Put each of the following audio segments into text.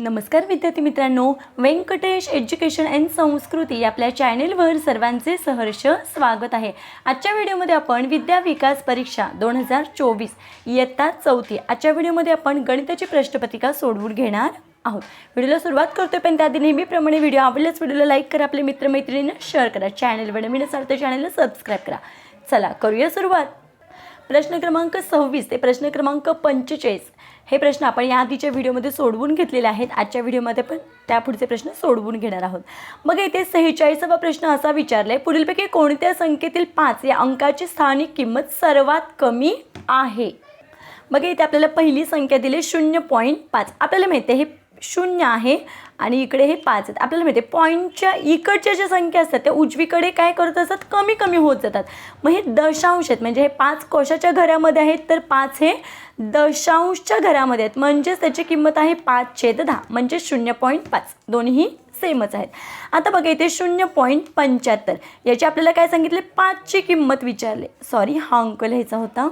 नमस्कार विद्यार्थी मित्रांनो व्यंकटेश एज्युकेशन अँड संस्कृती आपल्या चॅनेलवर सर्वांचे सहर्ष स्वागत आहे. आजच्या व्हिडिओमध्ये आपण विद्या विकास परीक्षा दोन हजार चोवीस इयत्ता चौथी आजच्या व्हिडिओमध्ये आपण गणिताची प्रश्नपत्रिका सोडवून घेणार आहोत. व्हिडिओला सुरुवात करतोय पण त्याआधी नेहमीप्रमाणे व्हिडिओ आवडल्यास व्हिडिओला लाईक करा आपल्या मित्रमैत्रिणींना शेअर करा. चॅनलवर नवीन असाल तर चॅनलला सबस्क्राईब करा. चला करूया सुरुवात. प्रश्न क्रमांक सव्वीस ते प्रश्न क्रमांक पंचेचाळीस. हे प्रश्न आपण या आधीच्या व्हिडिओमध्ये सोडवून घेतलेले आहेत. आजच्या व्हिडिओमध्ये पण त्यापुढचे प्रश्न सोडवून घेणार आहोत. मग इथे सेहेचाळीसावा प्रश्न असा विचारला आहे पुढीलपैकी कोणत्या संख्येतील पाच या अंकाची स्थानिक किंमत सर्वात कमी आहे? मग इथे आपल्याला पहिली संख्या दिली शून्य पॉईंट पाच. आपल्याला माहिती आहे हे शून्य आहे. आणि इकडे हे पाच आहेत. आपल्याला माहिती आहे पॉईंटच्या इकडच्या ज्या संख्या असतात त्या उजवीकडे काय करत असतात? कमी कमी होत जातात. मग हे दशांश आहेत. म्हणजे हे पाच कोशाच्या घरामध्ये आहेत तर पाच हे दशांशच्या घरामध्ये आहेत. म्हणजेच त्याची किंमत आहे पाच छेद दहा. म्हणजे शून्य पॉईंट पाच. दोन्ही सेमच आहेत. आता बघा इथे शून्य पॉईंट पंच्याहत्तर. याची आपल्याला काय सांगितले? पाचची किंमत विचारले. सॉरी हा अंक लिहायचा होता.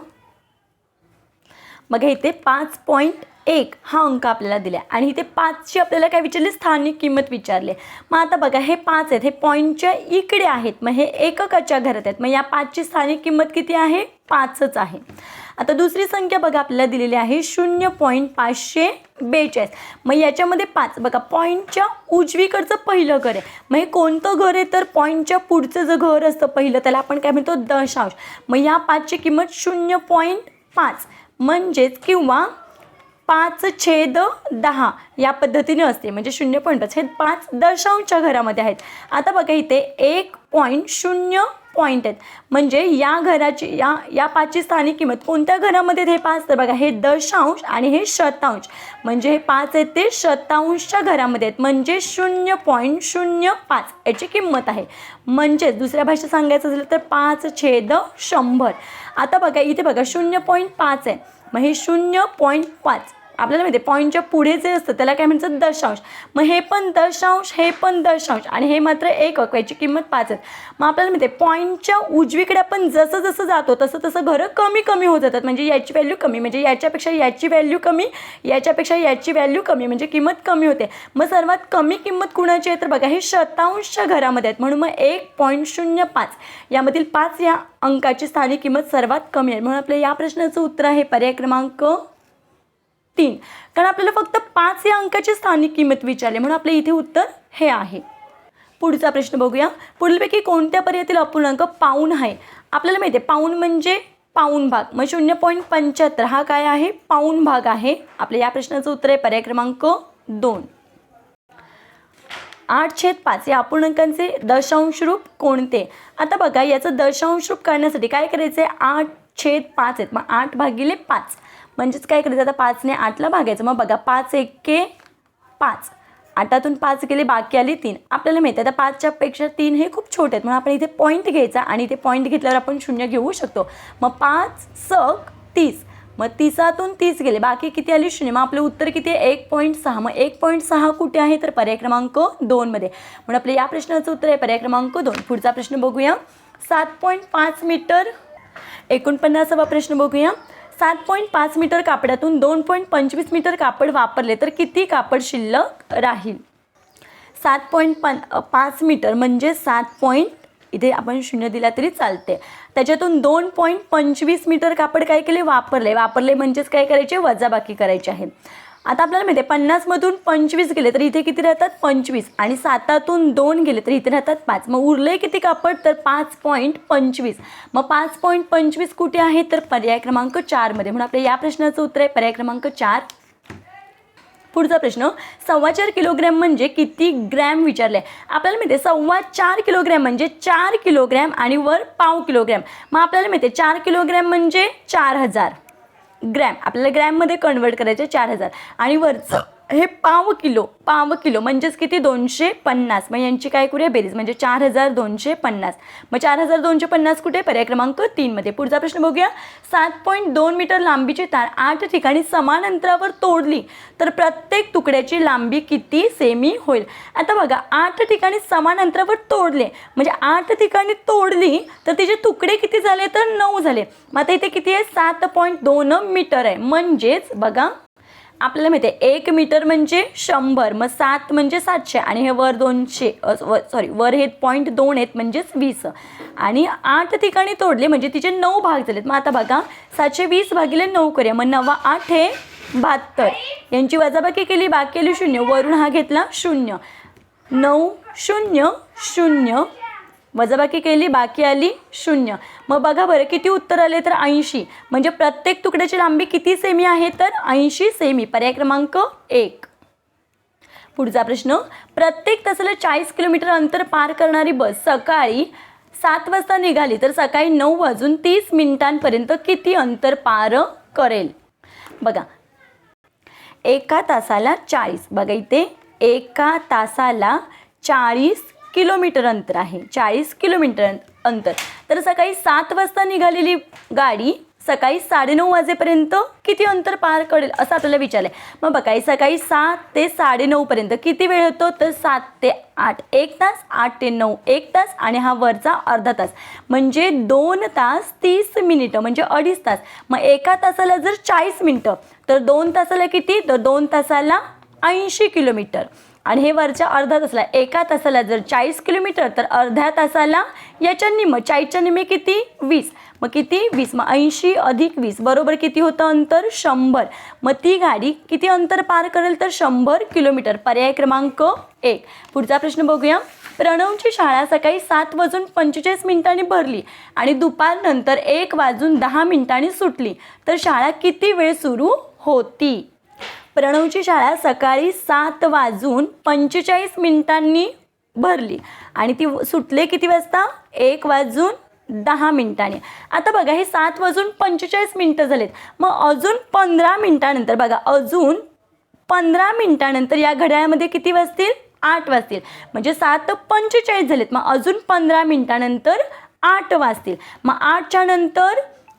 बघा इथे पाच पॉईंट एक हा अंक आपल्याला दिला आणि इथे पाचची आपल्याला काय विचारली? स्थानिक किंमत विचारली. मग आता बघा हे पाच आहेत. हे पॉईंटच्या इकडे आहेत. मग हे एककाच्या घरात आहेत. मग या पाचची स्थानिक किंमत किती आहे? पाचच आहे. आता दुसरी संख्या बघा आपल्याला दिलेली आहे शून्य पॉईंट पाचशे बेचाळीस. मग याच्यामध्ये पाच. बघा पॉईंटच्या उजवीकडचं पहिलं घर आहे. मग हे कोणतं घर आहे? तर पॉईंटच्या पुढचं जे घर असतं पहिलं त्याला आपण काय म्हणतो? दशांश. मग या पाचची किंमत शून्य पॉईंट पाच. म्हणजेच किंवा पाच छेद दहा या पद्धतीने असते. म्हणजे शून्य पॉईंट पाच. हे पाच दशांशच्या घरामध्ये आहेत. आता बघा इथे एक पॉईंट शून्य पॉईंट आहेत. म्हणजे या घराची या या पाचची स्थानिक किंमत कोणत्या घरामध्ये आहेत हे पाच? तर बघा हे दशांश आणि हे शतांश. म्हणजे हे पाच आहेत ते शतांशच्या घरामध्ये आहेत. म्हणजे शून्य पॉईंट शून्य पाच याची किंमत आहे. म्हणजेच दुसऱ्या भाषेत सांगायचं असेल तर पाच छेद शंभर. आता बघा इथे बघा शून्य पॉईंट पाच आहे. मग हे शून्य पॉईंट पाच आपल्याला माहिती आहे पॉईंटच्या पुढे जे असतं त्याला काय म्हणतात? दशांश. मग हे पण दशांश हे पण दशांश आणि हे मात्र एक अंक याची किंमत पाच आहे मग आपल्याला माहिती आहे पॉईंटच्या उजवीकडे आपण जसं जसं जातो तसं तसं घरं कमी कमी होत जातात. म्हणजे याची व्हॅल्यू कमी म्हणजे याच्यापेक्षा याची व्हॅल्यू कमी याच्यापेक्षा याची व्हॅल्यू कमी म्हणजे किंमत कमी होते. मग सर्वात कमी किंमत कुणाची आहे? तर बघा हे शतांशच्या घरामध्ये आहेत. म्हणून मग एक पॉईंट शून्य पाच. यामधील पाच या अंकाची स्थानिक किंमत सर्वात कमी आहे. म्हणून आपल्या या प्रश्नाचं उत्तर आहे पर्याय क्रमांक तीन. कारण आपल्याला फक्त पाच या अंकाची स्थानिक किंमत विचारली. म्हणून आपल्या इथे उत्तर हे आहे. पुढचा प्रश्न बघूया. पुढीलपैकी कोणत्या पर्यायातील अपूर्णांक पाऊन आहे? आपल्याला माहिती आहे पाऊण म्हणजे पाऊण भाग. मग शून्य पॉईंट पंच्याहत्तर हा काय आहे? पाऊण भाग आहे. आपल्या या प्रश्नाचं उत्तर आहे पर्याय क्रमांक दोन. आठ छेद पाच या अपूर्णांकांचे दशांश रूप कोणते? आता बघा याचं दशांश रूप करण्यासाठी काय करायचं आहे आठ छेद पाच आहेत. मग आठ भागिले पाच. म्हणजेच काय करायचं? आता पाचने आठला भागायचं. मग बघा पाच एके पाच. आठातून पाच गेले बाकी आली तीन. आपल्याला माहिती आहे आता पाचच्या पेक्षा तीन हे खूप छोटे आहेत. म्हणून आपण इथे पॉईंट घ्यायचा आणि इथे पॉईंट घेतल्यावर आपण शून्य घेऊ शकतो. मग पाच सक तीस. मग तिसातून तीस गेले. बाकी किती आली? शून्य. मग आपलं उत्तर किती आहे? एक पॉईंट सहा. मग एक पॉईंट सहा कुठे आहे? तर पर्याय क्रमांक दोनमध्ये म्हणून आपल्या या प्रश्नाचं उत्तर आहे पर्याय क्रमांक दोन. पुढचा प्रश्न बघूया. सात पॉईंट पाच मीटर. एकोणपन्नासावा प्रश्न बघूया. सात पॉईंट पाच मीटर कापडातून दोन पॉईंट पंचवीस मीटर कापड वापरले तर किती कापड शिल्लक राहील? सात पॉईंट पन पाच मीटर म्हणजे सात पॉईंट इथे आपण शून्य दिला तरी चालते. त्याच्यातून दोन पॉईंट पंचवीस मीटर कापड काय केले? वापरले. वापरले म्हणजेच काय करायचे? वजाबाकी करायचे आहे. आता आपल्याला माहिती आहे पन्नासमधून पंचवीस गेले तर इथे किती राहतात? पंचवीस. आणि सातातून दोन गेले तर इथे राहतात पाच. मग उरले किती कापड? तर पाच पॉईंट पंचवीस. मग पाच पॉईंट पंचवीस कुठे आहे? तर पर्याय क्रमांक चारमध्ये म्हणून आपल्या या प्रश्नाचं उत्तर आहे पर्याय क्रमांक चार. पुढचा प्रश्न सव्वा चार किलोग्रॅम म्हणजे किती ग्रॅम विचारले आपल्याला माहिती आहे सव्वा चार किलोग्रॅम म्हणजे चार किलोग्रॅम आणि वर पाव किलोग्रॅम. मग आपल्याला माहिती आहे चार किलोग्रॅम म्हणजे चार हजार. ग्रॅम. आपल्याला ग्रॅममध्ये कन्वर्ट करायचे चार हजार. आणि वरचं. हे पाव किलो पाव किलो म्हणजेच किती? दोनशे पन्नास. मग यांची काय करूया? बेरीज. म्हणजे चार हजार दोनशे पन्नास. मग चार हजार दोनशे पन्नास कुठे? पर्याय क्रमांक तीनमध्ये पुढचा प्रश्न बघूया. सात पॉईंट दोन मीटर लांबीची तार आठ ठिकाणी समान अंतरावर तोडली तर प्रत्येक तुकड्याची लांबी किती? सेमी होईल. आता बघा आठ ठिकाणी समान अंतरावर तोडले. म्हणजे आठ ठिकाणी तोडली तर तिचे तुकडे किती झाले? तर नऊ झाले. मग आता इथे किती आहे? सात पॉईंट दोन मीटर आहे. म्हणजेच बघा आपल्याला माहिती आहे एक मीटर म्हणजे शंभर मग सात म्हणजे सातशे आणि हे वर दोनशे सॉरी वर हे पॉईंट दोन आहेत म्हणजेच वीस. आणि आठ ठिकाणी तोडले म्हणजे तिचे नऊ भाग झालेत. मग आता बघा सातशे वीस भागिले नऊ करूया. मग नवा आठ हे बहात्तर. यांची वजाबाकी केली बाकी केली शून्य. वरून हा घेतला शून्य. नऊ शून्य शून्य वजाबाकी केली बाकी आली शून्य. मग बघा बरं किती उत्तर आले तर ऐंशी. म्हणजे प्रत्येक तुकड्याची लांबी किती सेमी आहे तर ऐंशी सेमी पर्याय क्रमांक एक. पुढचा प्रश्न. प्रत्येक तासाला चाळीस किलोमीटर अंतर पार करणारी बस सकाळी सात वाजता निघाली तर सकाळी नऊ वाजून तीस मिनिटांपर्यंत किती अंतर पार करेल? बघा. एका तासाला चाळीस. बघा इथे. एका तासाला चाळीस किलोमीटर अंतर आहे चाळीस किलोमीटर अं- अंतर. तर सकाळी सात वाजता निघालेली गाडी सकाळी साडेनऊ वाजेपर्यंत किती अंतर पार करेल असं आपल्याला विचारलं आहे मग बघा सकाळी सात ते साडेनऊपर्यंत किती वेळ होतो? तर सात ते आठ. एक तास आठ ते नऊ. एक तास आणि हा वरचा अर्धा तास. म्हणजे दोन तास तीस मिनिटं म्हणजे अडीच तास. मग एका तासाला जर चाळीस मिनिटं तर दोन तासाला किती? तर दोन तासाला ऐंशी किलोमीटर. आणि हे वरच्या अर्धा तासाला एका तासाला जर चाळीस किलोमीटर तर अर्ध्या तासाला याच्या निम चाळीसच्या निमे किती? वीस. मग किती? वीस. मग ऐंशी अधिक वीस. बरोबर किती होतं अंतर? शंभर. मग ती गाडी किती अंतर पार करेल? तर शंभर किलोमीटर. पर्याय क्रमांक एक. पुढचा प्रश्न बघूया. प्रणवची शाळा सकाळी सात वाजून पंचेचाळीस मिनिटांनी भरली आणि दुपारनंतर एक वाजून दहा मिनिटांनी सुटली. तर शाळा किती वेळ सुरू होती? प्रणवची शाळा सकाळी सात वाजून पंचेचाळीस मिनिटांनी भरली. आणि ती सुटले किती वाजता? एक वाजून दहा मिनिटांनी. आता बघा हे सात वाजून पंचेचाळीस मिनटं झालेत. मग अजून पंधरा मिनिटानंतर बघा अजून पंधरा मिनिटानंतर या घड्याळामध्ये किती वाजतील? आठ वाजतील. म्हणजे सात पंचेचाळीस झालेत. मग अजून पंधरा मिनिटानंतर आठ वाजतील. मग आठच्या नंतर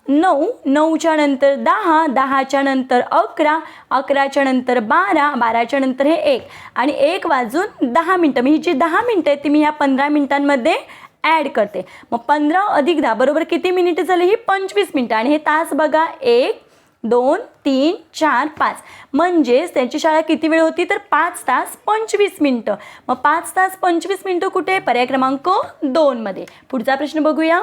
नऊ नऊच्या नंतर दहा दहाच्या नंतर अकरा अकराच्या नंतर बारा बाराच्या नंतर हे एक. आणि एक वाजून दहा मिनटं. मी ही जी दहा मिनटं आहेत ती मी ह्या पंधरा मिनटांमध्ये ॲड करते. मग पंधरा अधिक दहा बरोबर किती मिनिटं झाली? ही पंचवीस मिनटं. आणि हे तास बघा एक दोन तीन चार पाच. म्हणजेच त्यांची शाळा किती वेळ होती? तर पाच तास पंचवीस मिनटं. मग पाच तास पंचवीस मिनटं कुठे? पर्याय क्रमांक दोनमध्ये. पुढचा प्रश्न बघूया.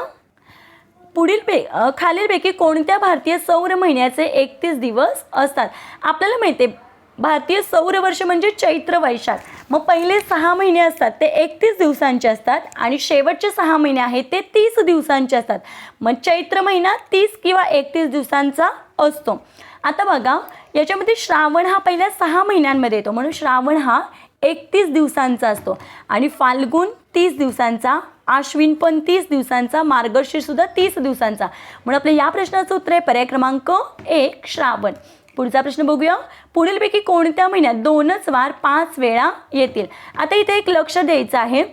पुढील पे खालीलपैकी कोणत्या भारतीय सौर महिन्याचे एकतीस दिवस असतात? आपल्याला माहिती आहे भारतीय सौर वर्ष म्हणजे चैत्र वैशाख. मग पहिले सहा महिने असतात ते एकतीस दिवसांचे असतात आणि शेवटचे सहा महिने आहेत ते तीस दिवसांचे असतात. मग चैत्र महिना तीस किंवा एकतीस दिवसांचा असतो. आता बघा याच्यामध्ये श्रावण हा पहिल्या सहा महिन्यांमध्ये येतो. म्हणून श्रावण हा एकतीस दिवसांचा असतो आणि फाल्गुन तीस दिवसांचा आश्विन पण तीस दिवसांचा मार्गशीर्षसुद्धा तीस दिवसांचा. म्हणून आपल्या या प्रश्नाचं उत्तर आहे पर्याय क्रमांक एक श्रावण. पुढचा प्रश्न बघूया. पुढीलपैकी कोणत्या महिन्यात दोनच वार पाच वेळा येतील? आता इथे एक लक्ष द्यायचं आहे.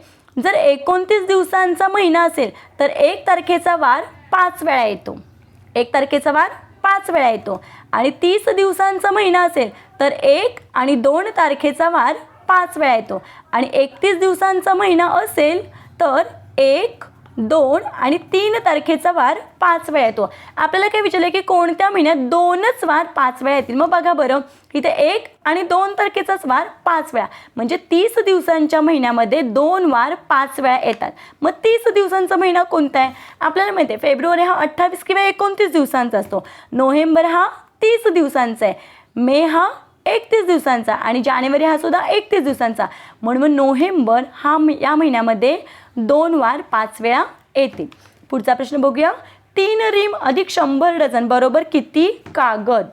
जर एकोणतीस दिवसांचा महिना असेल तर एक तारखेचा वार पाच वेळा येतो. एक तारखेचा वार पाच वेळा येतो. आणि तीस दिवसांचा महिना असेल तर एक आणि दोन तारखेचा वार पाच वेळा येतो. आणि एकतीस दिवसांचा महिना असेल तर एक दोन आणि तीन तारखेचा वार पाच वेळा येतो. आपल्याला काय विचारलं की कोणत्या महिन्यात दोनच वार पाच वेळा येतील? मग बघा बरं. इथे एक आणि दोन तारखेचाच वार पाच वेळा. म्हणजे तीस दिवसांच्या महिन्यामध्ये दोन वार पाच वेळा येतात. मग तीस दिवसांचा महिना कोणता आहे? आपल्याला माहिती आहे फेब्रुवारी हा अठ्ठावीस किंवा एकोणतीस दिवसांचा असतो. नोव्हेंबर हा तीस दिवसांचा आहे. मे हा एकतीस दिवसांचा आणि जानेवारी हा सुद्धा एकतीस दिवसांचा. म्हणून नोव्हेंबर हा या महिन्यामध्ये दोन वार पाच वेळा येतील. पुढचा प्रश्न बघूया. तीन रिम अधिक शंभर डझन बरोबर किती कागद?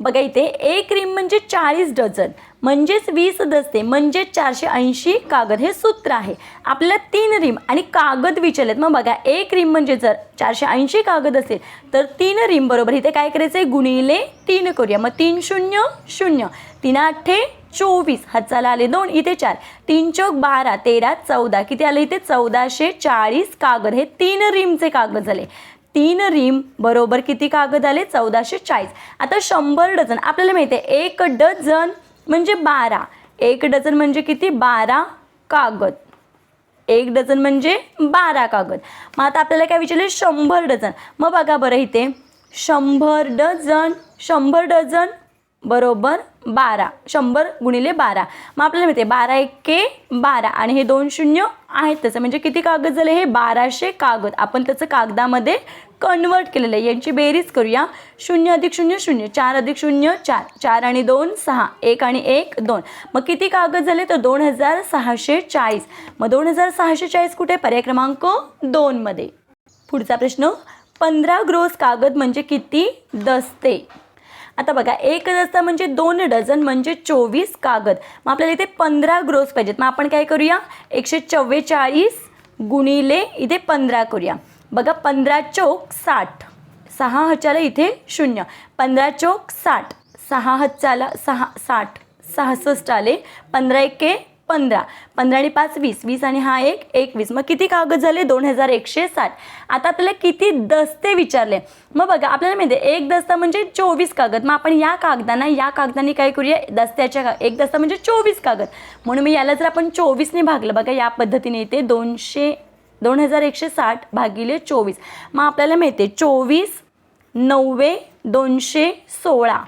बघा इथे एक रिम म्हणजे चाळीस डझन म्हणजेच वीस दस्ते म्हणजे चारशे ऐंशी कागद हे सूत्र आहे. आपल्याला तीन रिम आणि कागद विचारलेत मग बघा एक रिम म्हणजे जर चारशे ऐंशी कागद असेल तर तीन रिम बरोबर इथे काय करायचं आहे गुणिले तीन करूया. मग तीन शून्य शून्य. तीन आठे चोवीस हाताला आले. दोन इथे चार. तीन चौक बारा तेरा चौदा. किती आले इथे? चौदाशे चाळीस कागद. हे तीन रिमचे कागद झाले. तीन रिम बरोबर किती कागद आले? चौदाशे चाळीस. आता शंभर डझन. आपल्याला माहिती आहे एक डझन म्हणजे बारा. एक डझन म्हणजे किती? बारा कागद. एक डझन म्हणजे बारा कागद. मग आता आपल्याला काय विचारले? शंभर डझन. मग बघा बरं इथे. शंभर डझन. शंभर डझन बरोबर बारा. शंभर गुणिले बारा. मग आपल्याला माहिती आहे बारा एके बारा आणि हे दोन शून्य आहेत त्याचं. म्हणजे किती कागद झाले? हे बाराशे कागद. आपण त्याचं कागदामध्ये कन्वर्ट केलेलं आहे. यांची बेरीज करूया. शून्य अधिक शून्य शून्य. चार अधिक शून्य चार. चार आणि दोन सहा. एक आणि एक दोन. मग किती कागद झाले? तर दोन हजार सहाशे चाळीस. मग दोन हजार सहाशे चाळीस कुठे? पर्याय क्रमांक दोनमध्ये पुढचा प्रश्न. पंधरा ग्रोस कागद म्हणजे किती? दस्ते आता बघा एक दस्ता म्हणजे दोन डझन म्हणजे चोवीस कागद. मग आपल्याला इथे पंधरा ग्रोस पाहिजेत. मग आपण काय करूया? एकशे चव्वेचाळीस गुणिले इथे पंधरा करूया. बघा पंधरा चौक साठ. सहा हचाला इथे शून्य. पंधरा चौक साठ. सहा हचाला सहा साठ. सहासष्ट आले पंधरा एके पंधरा. पंधरा आणि पाच वीस. वीस आणि हा एक एकवीस. मग किती कागद झाले? दोन हजार एकशे साठ. आता आपल्याला किती दस्ते विचारले? मग बघा आपल्याला माहिती आहे एक दस्ता म्हणजे चोवीस कागद. मग आपण या कागदांना या कागदांनी काय करूया? दस्त्याच्या का एक दस्ता म्हणजे चोवीस कागद. म्हणून मी याला जर आपण चोवीसने भागलं बघा या पद्धतीने येते दोनशे दोन हजार एकशे साठ भागिले चोवीस. मग आपल्याला माहिती आहे चोवीस नव्वे दोनशे सोळा.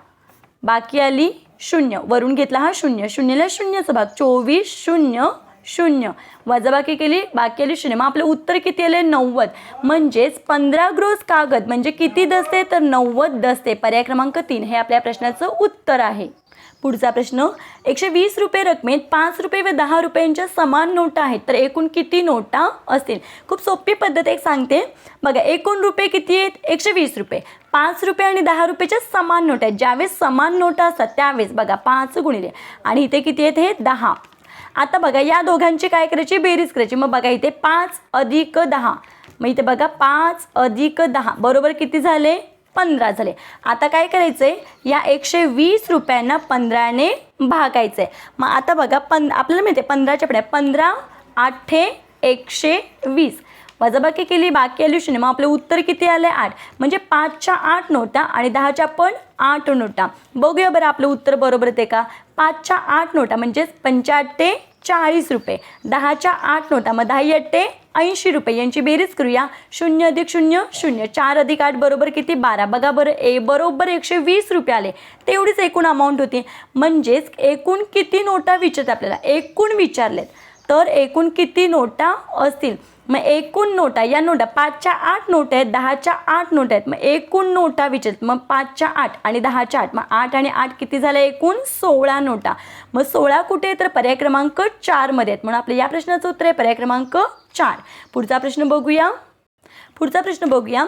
बाकी आली शून्य. वरून घेतला हा शून्य. शून्यला शून्यचा भाग. चोवीस शून्य शून्य. वजाबाकी केली बाकी आली शून्य. मग आपलं उत्तर किती आले नव्वद. म्हणजेच पंधरा ग्रोस कागद. म्हणजे किती दसते? तर नव्वद दसते. पर्याय क्रमांक तीन. हे आपल्या प्रश्नाचं उत्तर आहे. पुढचा प्रश्न एकशे वीस रुपये रकमेत पाच रुपये व दहा रुपयांच्या समान नोटा आहेत तर एकूण किती नोटा असतील? खूप सोपी पद्धत एक सांगते. बघा एकूण रुपये किती आहेत? एकशे वीस रुपये. पाच रुपये आणि दहा रुपयाच्या समान नोटा आहेत. ज्यावेळेस समान नोटा असतात त्यावेळेस बघा पाच गुणिले. आणि इथे किती आहेत? हे दहा. आता बघा या दोघांची काय करायची? बेरीज करायची. मग बघा इथे पाच अधिक दहा. मग इथे बघा पाच अधिक दहा. बरोबर किती झाले? पंधरा झाले. आता काय करायचं आहे या एकशे वीस रुपयांना पंधराने भागायचं आहे मग आता बघा पं आपल्याला माहिती आहे पंधराच्या पड्या पंधरा आठे एकशे वीस. वजाबाकी केली बाकी आली शून्य. मग आपलं उत्तर किती आलं आहे आठ. म्हणजे पाचच्या आठ नोटा आणि दहाच्या पण आठ नोटा. बघूया बरं आपलं उत्तर बरोबर येते का? पाचच्या आठ नोटा म्हणजेच पंच्याहत्ते चाळीस रुपये. दहाच्या आठ नोटा मग दहा अट्टे ऐंशी रुपये. यांची बेरीज करूया. शून्य अधिक शून्य शून्य. चार अधिक आठ बरोबर किती? बारा. बघा बरं ए बरोबर एकशे वीस रुपये आले. तेवढीच एकूण अमाऊंट होती. म्हणजेच एकूण किती नोटा विचारत आपल्याला? एकूण विचारलेत. तर एकूण किती नोटा असतील? मग एकूण नोटा या नोटा पाचच्या आठ नोट आहेत दहाच्या आठ नोट आहेत. मग एकूण नोटा विचारत मग पाचच्या आठ आणि दहाच्या आठ. मग आठ आणि आठ किती झाल्या एकूण सोळा नोटा. मग सोळा कुठे आहे तर पर्याय क्रमांक चारमध्ये आहेत. म्हणून आपल्या या प्रश्नाचं उत्तर आहे पर्याय क्रमांक चार. पुढचा प्रश्न बघूया. पुढचा प्रश्न बघूया.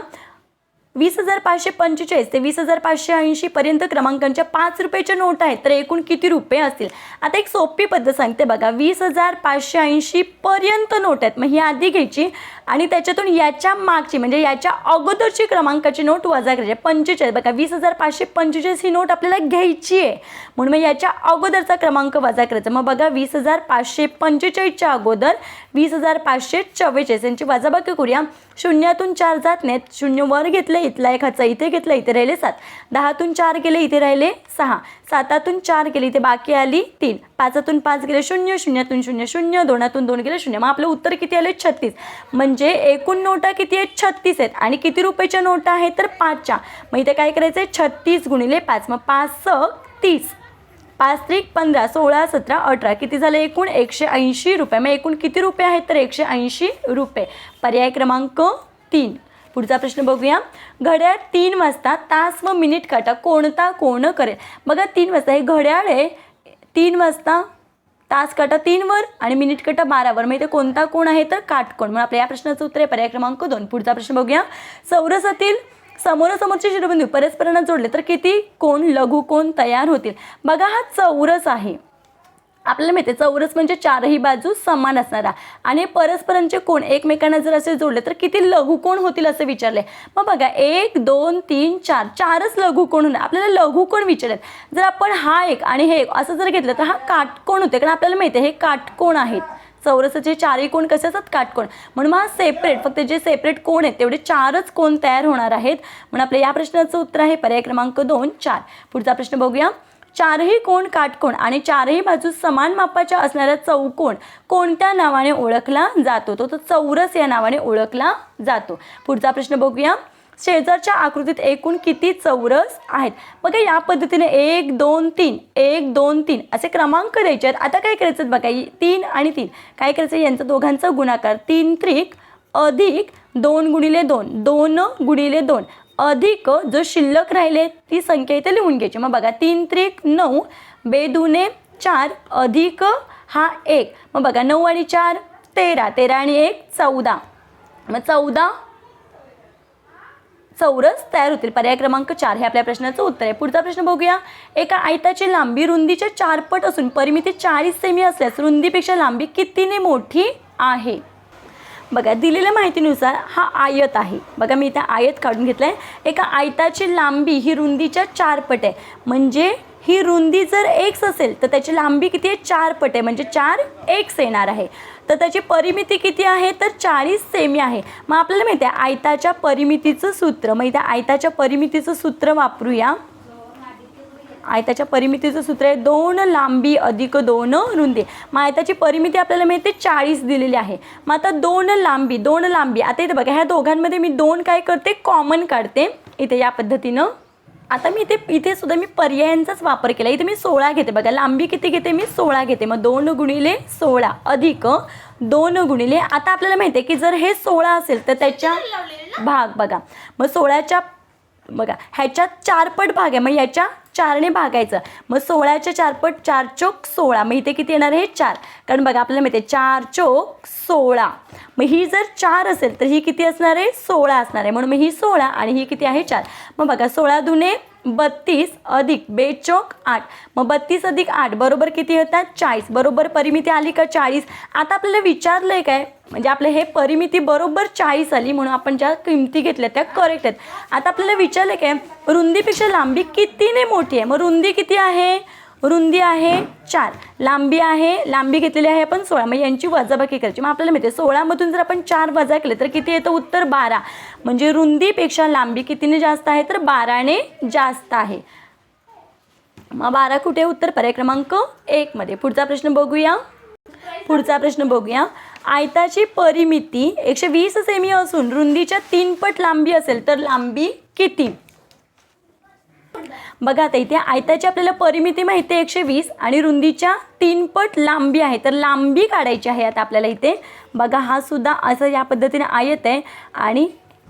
वीस हजार पाचशे पंचेचाळीस ते वीस हजार पाचशे ऐंशी पर्यंत क्रमांकांच्या पाच रुपयाच्या नोट आहेत. तर एकूण किती रुपये असतील? आता एक सोपी पद्धत सांगते बघा. वीस हजार पाचशे ऐंशी पर्यंत नोट आहेत. मग ही आधी घ्यायची आणि त्याच्यातून याच्या मागची म्हणजे याच्या अगोदरची क्रमांकाची नोट वजा करायची पंचेचाळीस. बघा वीस हजार पाचशे पंचेचाळीस ही नोट आपल्याला घ्यायची आहे. म्हणून मग याच्या अगोदरचा क्रमांक वजा करायचा. मग बघा वीस हजार पाचशे पंचेचाळीसच्या अगोदर वीस हजार पाचशे चव्वेचाळीस. यांची वजाबाकी करूया. शून्यातून चार जात नाहीत. शून्य वर घेतले इथला एक हातचा इथे घेतला इथे राहिले सात. दहातून चार गेले इथे राहिले सहा. सातातून चार गेले इथे बाकी आली तीन. पाचातून पाच गेले शून्य शून्यातून शून्य शून्य. दोनातून दोन गेले शून्य. मग आपलं उत्तर किती आले? छत्तीस. म्हणजे एकूण नोटा किती आहेत? छत्तीस आहेत. आणि किती रुपयाच्या नोटा आहेत? तर पाचच्या. मग इथे काय करायचं आहे? छत्तीस गुणिले पाच. मग पाच स तीस. पाच त्रिक पंधरा सोळा सतरा अठरा. किती झाले एकूण? एकशे ऐंशी रुपये. मग एकूण किती रुपये आहेत? तर एकशे ऐंशी रुपये. पर्याय क्रमांक तीन. पुढचा प्रश्न बघूया. घड्याळ तीन वाजता तास व मिनिट काटा कोणता कोण करेल? बघा तीन वाजता. हे घड्याळ आहे तीन वाजता तास काटा तीनवर आणि मिनिट काटा बारावर मग इथे कोणता कोण आहे तर काटकोण म्हणून आपल्या या प्रश्नाचं उत्तर आहे पर्याय क्रमांक दोन. पुढचा प्रश्न बघूया. चौरसातील समोरासमोरचे शिरोबिंदू परस्परांना जोडले तर किती कोण लघु कोण तयार होतील? बघा हा चौरस आहे. आपल्याला माहिती आहे चौरस म्हणजे चारही बाजू समान असणारा. आणि परस्परांचे कोण? एकमेकांना जर असे जोडले तर किती लघुकोण होतील असं विचारले मग बघा एक दोन तीन चार. चारच लघुकोण होणार? आपल्याला लघुकोण विचारलेत? जर आपण हा एक आणि हे एक असं जर घेतलं तर हा काटकोण होते. कारण आपल्याला माहिती आहे हे काटकोण आहेत. चौरसाचे चारही कोण कसे असतात? काटकोण. म्हणून मग हा सेपरेट फक्त जे सेपरेट कोण आहेत तेवढे चारच कोण तयार होणार आहेत? म्हणून आपल्या या प्रश्नाचं उत्तर आहे पर्याय क्रमांक दोन चार. पुढचा प्रश्न बघूया. चारही कोण काटकोण आणि चारही बाजू समान मापाच्या असणाऱ्या चौकोन कोणत्या नावाने ओळखला जातो? तो तो चौरस या नावाने ओळखला जातो. पुढचा प्रश्न बघूया. शेजारच्या आकृतीत एकूण किती चौरस आहेत? बघा या पद्धतीने एक दोन तीन एक दोन तीन असे क्रमांक द्यायचे आहेत. आता काय करायचं बघा तीन आणि तीन. काय करायचं? यांचा दोघांचा गुणाकार तीन त्रिक अधिक दोन गुणिले दोन दोन गुणिले दोन. अधिक जो शिल्लक राहिले ती संख्या इथे लिहून घ्यायची. मग बघा तीन त्रिक नऊ बेदुने चार अधिक हा एक. मग बघा नऊ आणि चार तेरा. तेरा आणि एक चौदा. मग चौदा चौरस तयार होतील. पर्याय क्रमांक चार हे आपल्या प्रश्नाचं उत्तर आहे. पुढचा प्रश्न बघूया. एका आयताची लांबी रुंदीच्या चारपट असून परिमिती चाळीस सेमी असल्यास रुंदीपेक्षा लांबी कितीने मोठी आहे? बघा दिलेल्या माहितीनुसार हा आयत आहे. बघा मी इथे आयत काढून घेतला आहे एका आयताची लांबी ही रुंदीच्या चार पट आहे. म्हणजे ही रुंदी जर एक्स असेल तर त्याची लांबी किती आहे? चार पट आहे. म्हणजे चार एक्स येणार आहे. तर त्याची परिमिती किती आहे? तर चाळीस सेमी आहे. मग आपल्याला माहिती आहे आयताच्या परिमितीचं सूत्र. मग इथे आयताच्या परिमितीचं सूत्र वापरूया. आयताच्या परिमितीचं सूत्र आहे दोन लांबी अधिक दोन रुंदी. मग आयताची परिमिती आपल्याला मिळते चाळीस दिलेली आहे. मग आता दोन लांबी दोन लांबी. आता इथे बघा ह्या दोघांमध्ये मी दोन काय करते? कॉमन काढते. इथे या पद्धतीनं. आता मी इथे इथे सुद्धा मी पर्यायांचाच वापर केला. इथे मी सोळा घेते बघा. लांबी किती घेते? मी सोळा घेते. मग दोन गुणिले सोळा अधिक दोन गुणिले आता आपल्याला माहिती आहे की जर हे सोळा असेल तर त्याच्या भाग बघा. मग सोळाच्या बघा ह्याच्यात चारपट भाग आहे. मग याच्या चारने भागायचं. मग सोळाच्या चारपट चार चोक सोळा मग इथे किती येणार आहे? चार. कारण बघा आपल्याला माहिती आहे चार चोक सोळा मग ही जर चार असेल तर ही किती असणार आहे? सोळा असणार आहे. म्हणून मग ही सोळा आणि ही किती आहे? चार. मग बघा सोळा दुने बत्तीस अधिक बेचोक आठ. मग बत्तीस अधिक आठ बरोबर किती होतात? चाळीस. बरोबर परिमिती आली का? चाळीस. आता आपल्याला विचारलं आहे काय? म्हणजे आपलं हे परिमिती बरोबर चाळीस आली म्हणून आपण ज्या किमती घेतल्या त्या करेक्ट आहेत. आता आपल्याला विचारलं काय? रुंदीपेक्षा लांबी कितीने मोठी आहे? मग रुंदी किती आहे? रुंदी आहे चार. लांबी आहे लांबी घेतलेली आहे आपण सोळा. मग यांची वजाबाकी करायची. मग आपल्याला माहिती आहे सोळामधून जर आपण चार वजा केले तर किती येतं? उत्तर बारा. म्हणजे रुंदीपेक्षा लांबी कितीने जास्त आहे? तर बाराने जास्त आहे. मग बारा कुठे आहे? उत्तर पर्याय क्रमांक एकमध्ये पुढचा प्रश्न बघूया. पुढचा प्रश्न बघूया. आयताची परिमिती एकशे वीस सेमी असून रुंदीच्या तीन पट लांबी असेल तर लांबी किती? बघा आता इथे आयताची आपल्याला परिमिती माहिती आहे एकशे वीस आणि रुंदीच्या तीन पट लांबी आहे. तर लांबी काढायची आहे आता आपल्याला इथे. बघा हा सुद्धा असं या पद्धतीने आयत आहे. आणि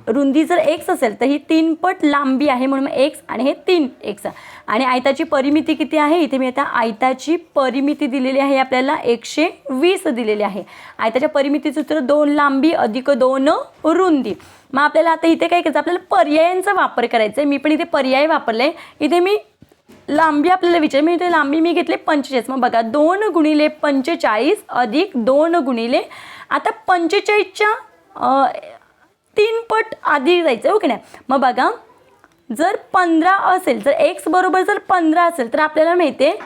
रुंदी जर एक्स असेल तर ही तीन पट लांबी आहे म्हणून एक्स आणि हे तीन एक्स आणि आयताची परिमिती किती आहे? इथे मी आता आयताची परिमिती दिलेली आहे. आपल्याला एकशे वीस दिलेली आहे. आयताच्या परिमितीचं सूत्र दोन लांबी अधिक दोन रुंदी. मग आपल्याला आता इथे काय करायचं? आपल्याला पर्यायांचा वापर करायचा आहे. मी पण इथे पर्याय वापरले इथे मी लांबी आपल्याला विचार मी इथे लांबी मी घेतली पंचेचाळीस. मग बघा दोन गुणिले पंचेचाळीस अधिक दोन गुणिले आता पंचेचाळीसच्या तीन पट आधी जायचं ओके हो नाही? मग बघा जर पंधरा असेल जर एक्स बरोबर जर पंधरा असेल तर आपल्याला माहिती आहे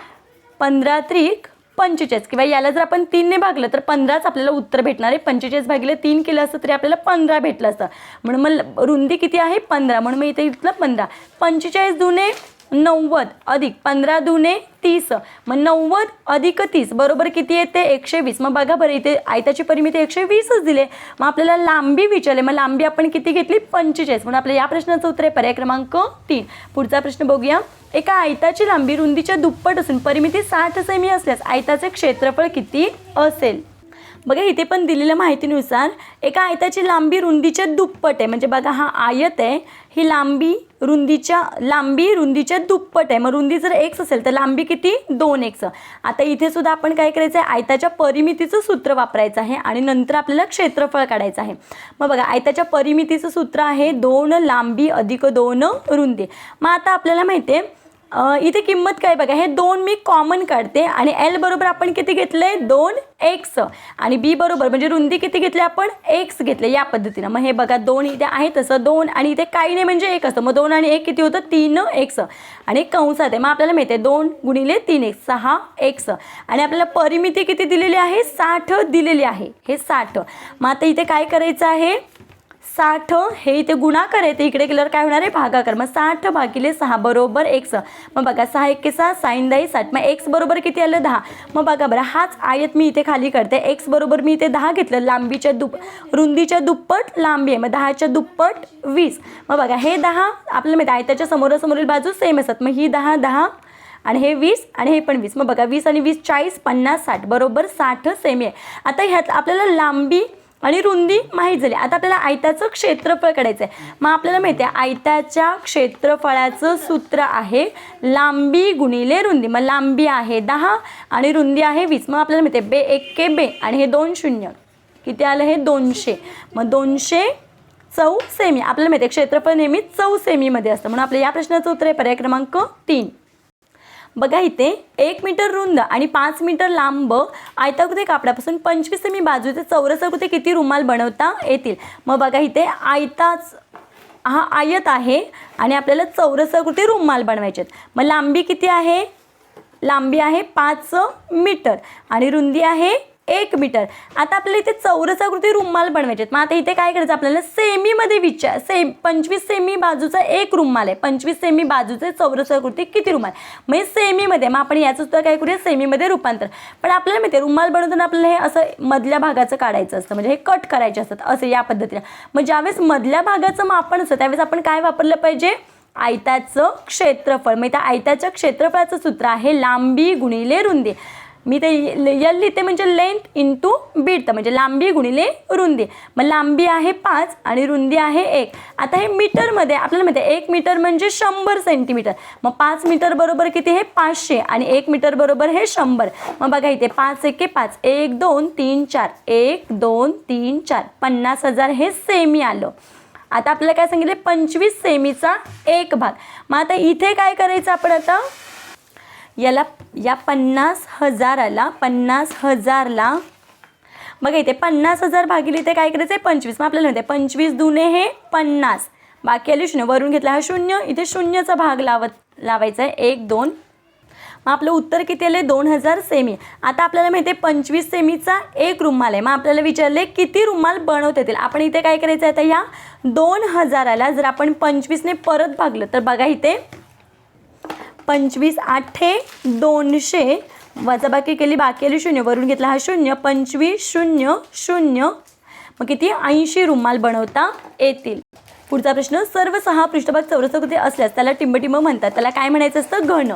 पंधरा त्रिक पंचेचाळीस. किंवा याला जर आपण तीनने भागलं तर पंधराच आपल्याला उत्तर भेटणार आहे. पंचेचाळीस भागिले तीन केलं असतं तरी आपल्याला पंधरा भेटलं असतं. म्हणून मग रुंदी किती आहे? पंधरा. म्हणून मग इथे इथलं पंधरा. पंचेचाळीस दुने नव्वद अधिक पंधरा दुने तीस. मग नव्वद अधिक तीस बरोबर किती येते? एकशे वीस. मग बघा बरं इथे आयताची परिमिती एकशे वीसच दिले मग आपल्याला लांबी विचारले. मग लांबी आपण किती घेतली? पंचेचाळीस. म्हणून आपल्या या प्रश्नाचं उत्तर आहे पर्याय क्रमांक तीन. पुढचा प्रश्न बघूया. एका आयताची लांबी रुंदीच्या दुप्पट असून परिमिती साठ सेमी असल्यास आयताचे क्षेत्रफळ किती असेल? बघा इथे पण दिलेल्या माहितीनुसार एका आयताची लांबी रुंदीच्या दुप्पट आहे. म्हणजे बघा हा आयत आहे ही लांबी रुंदीच्या लांबी रुंदीच्या दुप्पट आहे. मग रुंदी जर एक्स असेल तर लांबी किती? दोन एक्स आता इथे सुद्धा आपण काय करायचं आहे आयताच्या परिमितीचं सूत्र वापरायचं आहे आणि नंतर आपल्याला क्षेत्रफळ काढायचं आहे. मग बघा आयताच्या परिमितीचं सूत्र आहे दोन लांबी अधिक दोन रुंदी. मग आता आपल्याला माहिती आहे इथे किंमत काय बघा हे दोन मी कॉमन काढते आणि एल बरोबर आपण किती घेतले दोन एक्स आणि बी बरोबर म्हणजे रुंदी किती घेतली आपण? एक्स घेतले या पद्धतीनं. मग हे बघा दोन इथे आहे तसं दोन आणि इथे काही नाही म्हणजे एक असतं. मग दोन आणि एक किती होतं? तीन एक्स आणि कंसात आहे. मग आपल्याला माहिती आहे दोन गुणिले तीन एक्स सहा एक्स आणि आपल्याला परिमिती किती दिलेली आहे? साठ दिलेली आहे. हे साठ. मग आता इथे काय करायचं आहे? साठ हे इथे गुणाकार आहे ते इकडे केल्यावर काय होणार आहे? भागाकार. मग साठ भागिले सहा बरोबर एक्स. मग बघा सहा एके सहा साईन दाई साठ. मग एक्स बरोबर किती आलं? दहा. मग बघा बरं हाच आयत मी इथे खाली करते एक्स बरोबर मी इथे दहा घेतलं. लांबीच्या दुप रुंदीच्या दुप्पट लांबी आहे. मग दहाच्या दुप्पट वीस. मग बघा हे दहा आपल्याला माहिती आहे आयताच्या समोरासमोरील बाजू सेम असतात. मग ही दहा दहा आणि हे वीस आणि हे पण वीस. मग बघा वीस आणि वीस चाळीस पन्नास साठ. बरोबर साठ सेमी आहे. आता ह्यात आपल्याला लांबी आणि रुंदी माहीत झाली. आता आपल्याला आयताचं क्षेत्रफळ काढायचं आहे मग आपल्याला माहिती आहे आयताच्या क्षेत्रफळाचं सूत्र आहे लांबी गुणिले रुंदी. मग लांबी आहे दहा आणि रुंदी आहे वीस. मग आपल्याला माहिती आहे बे एक के बे आणि हे दोन शून्य. किती आलं? हे दोनशे. मग दोनशे चौ सेमी. आपल्याला माहिती आहे क्षेत्रफळ नेहमी चौ सेमीमध्ये असतं. म्हणून आपल्या या प्रश्नाचं उत्तर आहे पर्याय क्रमांक तीन. बघा इथे एक मीटर रुंद आणि पाच मीटर लांब आयताकृती कापडापासून पंचवीस सेमी बाजूचे चौरसाकृती किती रुमाल बनवता येतील? मग बघा इथे आयताच हा आयत आहे आणि आपल्याला चौरसाकृती रुमाल बनवायचे आहेत. मग लांबी किती आहे? लांबी आहे पाच मीटर आणि रुंदी आहे एक मीटर. आता आपल्याला इथे चौरसाकृती रुमाल बनवायचे आहेत. मग आता इथे काय करायचं? आपल्याला सेमीमध्ये विचार सेम पंचवीस सेमी बाजूचा एक रुमाल आहे. पंचवीस सेमी बाजूचे चौरसाकृती किती रुमाल? म्हणजे सेमीमध्ये मग आपण याचं सुद्धा काय करूया? सेमीमध्ये रूपांतर. पण आपल्याला माहिती आहे रुमाल बनवताना आपल्याला हे असं मधल्या भागाचं काढायचं असतं. म्हणजे हे कट करायचे असतात असं या पद्धतीने. मग ज्यावेळेस मधल्या भागाचं मापन असतं त्यावेळेस आपण काय वापरलं पाहिजे? आयताचं क्षेत्रफळ. मग त्या आयताच्या क्षेत्रफळाचं सूत्र आहे लांबी गुणिले रुंदी. मी ते यल लिहिते म्हणजे लेंथ इंटू बीट म्हणजे लांबी गुणिले रुंदी. मग लांबी आहे पाच आणि रुंदी आहे एक. आता हे मीटरमध्ये आपल्याला माहिती आहे एक मीटर म्हणजे शंभर सेंटीमीटर मग पाच मीटर बरोबर किती हे पाचशे. आणि एक मीटर बरोबर हे शंभर. मग बघा इथे पाच एके पाच. एक दोन तीन चार. एक दोन तीन चार. पन्नास हजार हे सेमी आलं. आता आपल्याला काय सांगितले? पंचवीस सेमीचा एक भाग. मग आता इथे काय करायचं आपण आता? याला या पन्नास हजाराला पन्नास हजारला बघा इथे पन्नास हजार भागिले इथे काय करायचं आहे पंचवीस. मग आपल्याला माहिती आहे पंचवीस दुने हे पन्नास. बाकी आले शून्य. वरून घेतला हा शून्य. इथे शून्यचा भाग लावत लावायचा आहे एक दोन. मग आपलं उत्तर किती आलं दोन हजार सेमी. आता आपल्याला माहिती आहे पंचवीस सेमीचा एक रुमाल आहे. मग आपल्याला विचारले किती रुमाल बनवता येतील? आपण इथे काय करायचं आहे आता या दोन हजाराला जर आपण पंचवीसने परत भागलं तर बघा इथे पंचवीस आठे दोनशे. वजाबाकी केली बाकी आली शून्य. वरून घेतला हा शून्य. पंचवीस शून्य शून्य. मग किती? ऐंशी रुमाल बनवता येतील. पुढचा प्रश्न सर्व सहा पृष्ठभाग चौरसाकृती असल्यास त्याला टिंबटिंब म्हणतात. त्याला काय म्हणायचं असतं? घन.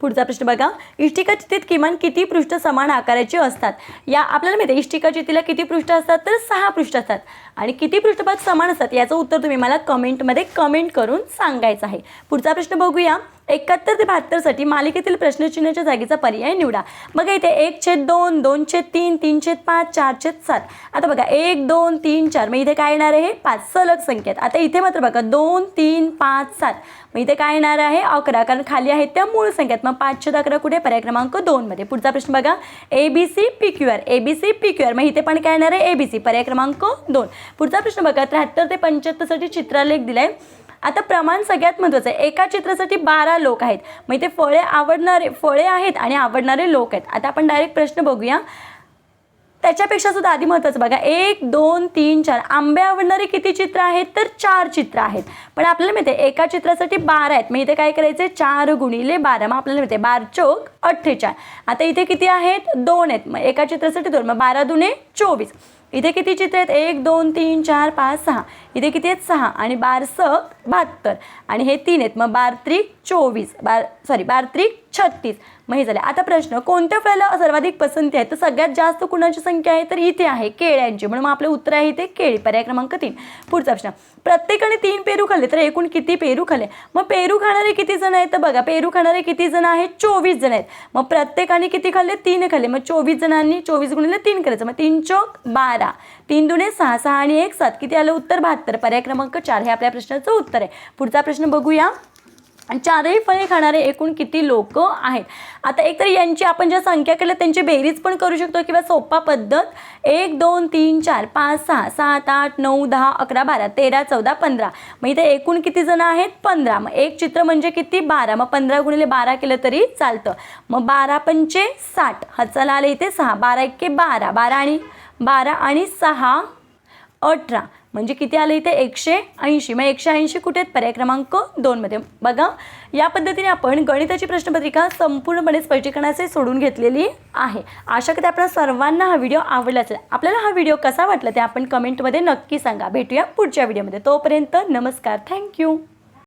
पुढचा प्रश्न बघा इष्टिका चितीत किमान किती पृष्ठ समान आकाराचे असतात? या आपल्याला माहिती आहे इष्टिका चितीला किती पृष्ठ असतात? तर सहा पृष्ठ असतात. आणि किती पृष्ठभाग समान असतात? याचं उत्तर तुम्ही मला कमेंटमध्ये कमेंट करून सांगायचं आहे. पुढचा प्रश्न बघूया. एकाहत्तर ते बहात्तरसाठी मालिकेतील प्रश्नचिन्हाच्या जागेचा पर्याय निवडा. बघा इथे एक छेद दोन दोन छेद तीन तीन छेद पाच चार छेद सात. आता बघा एक दोन तीन चार. मग इथे काय येणार आहे? पाच सलग संख्येत. आता इथे मात्र बघा दोन तीन पाच सात. मग इथे काय येणार आहे? अकरा. कारण खाली आहेत त्या मूळ संख्यात. मग पाच छेद अकरा कुठे? पर्याय क्रमांक दोनमध्ये पुढचा प्रश्न बघा. A B C P Q R A B C P Q R मग इथे पण काय येणार आहे? ए बी सी पर्याय क्रमांक दोन. पुढचा प्रश्न बघा. त्र्याहत्तर ते पंच्याहत्तरसाठी चित्रालेख दिलाय. आता प्रमाण सगळ्यात महत्त्वाचं आहे. एका चित्रासाठी बारा लोक आहेत. मग इथे फळे आवडणारे फळे आहेत आणि आवडणारे लोक आहेत. आता आपण डायरेक्ट प्रश्न बघूया. त्याच्यापेक्षा सुद्धा आधी महत्त्वाचं बघा. एक दोन तीन चार. आंबे आवडणारे किती चित्र आहेत? तर चार चित्र आहेत. पण आपल्याला माहिती आहे एका चित्रासाठी बारा आहेत. मग इथे काय करायचे चार गुणिले बारा. मग आपल्याला माहिती आहे बार चौक अठ्ठेचाळ आता इथे किती आहेत? दोन आहेत. मग एका चित्रासाठी दोन. मग बारा दुने चोवीस. इथे किती चित्र आहेत? एक दोन तीन चार पाच सहा. इथे किती आहेत? सहा आणि बार बहात्तर. आणि हे तीन आहेत. मग बार त्रिक चोवीस. बार सॉरी बार त्रिक छत्तीस. मग हे झाले. आता प्रश्न कोणत्या फळाला सर्वाधिक पसंती आहे? तर सगळ्यात जास्त कुणाची संख्या आहे? तर इथे आहे केळ्यांची. म्हणून मग आपलं उत्तर आहे इथे केळी. पर्याय क्रमांक तीन. पुढचा प्रश्न प्रत्येकाने तीन पेरू खाल्ले तर एकूण किती पेरू खाल्ले? मग पेरू खाणारे किती जण आहेत? तर बघा पेरू खाणारे किती जण आहेत? चोवीस जण आहेत. मग प्रत्येकाने किती खाल्ले? तीन खाल्ले. मग चोवीस जणांनी चोवीस गुणिले तीन करायचं. मग तीन चौक बारा. तीन दुणे सहा. सहा आणि एक सात. किती आलं? उत्तर बहात्तर. पर्याय क्रमांक चार. हे आपल्या प्रश्नाचं उत्तर आहे. पुढचा प्रश्न बघूया. चारही फळे खाणारे एकूण किती लोक आहेत? आता एकतर यांची आपण ज्या संख्या केल्या त्यांची बेरीज पण करू शकतो किंवा सोपा पद्धत एक दोन तीन चार पाच सहा सात आठ नऊ दहा अकरा बारा तेरा चौदा पंधरा. मग इथे एकूण किती जण आहेत? पंधरा. मग एक चित्र म्हणजे किती? बारा. मग पंधरा गुणिले बारा केलं तरी चालतं. मग बारा पंचे साठ. हचाला आले इथे सहा. बारा एक्के बारा. बारा आणि बारा आणि सहा अठरा. म्हणजे किती आलं इथे? एकशे ऐंशी. मग एकशे ऐंशी कुठे आहेत? पर्याय क्रमांक दोनमध्ये बघा या पद्धतीने आपण गणिताची प्रश्नपत्रिका संपूर्णपणे स्पष्टीकरणाचे सोडून घेतलेली आहे. आशा करते आपल्या सर्वांना हा व्हिडिओ आवडला असेल. आपल्याला हा व्हिडिओ कसा वाटला ते आपण कमेंटमध्ये नक्की सांगा. भेटूया पुढच्या व्हिडिओमध्ये. तोपर्यंत नमस्कार. थँक्यू.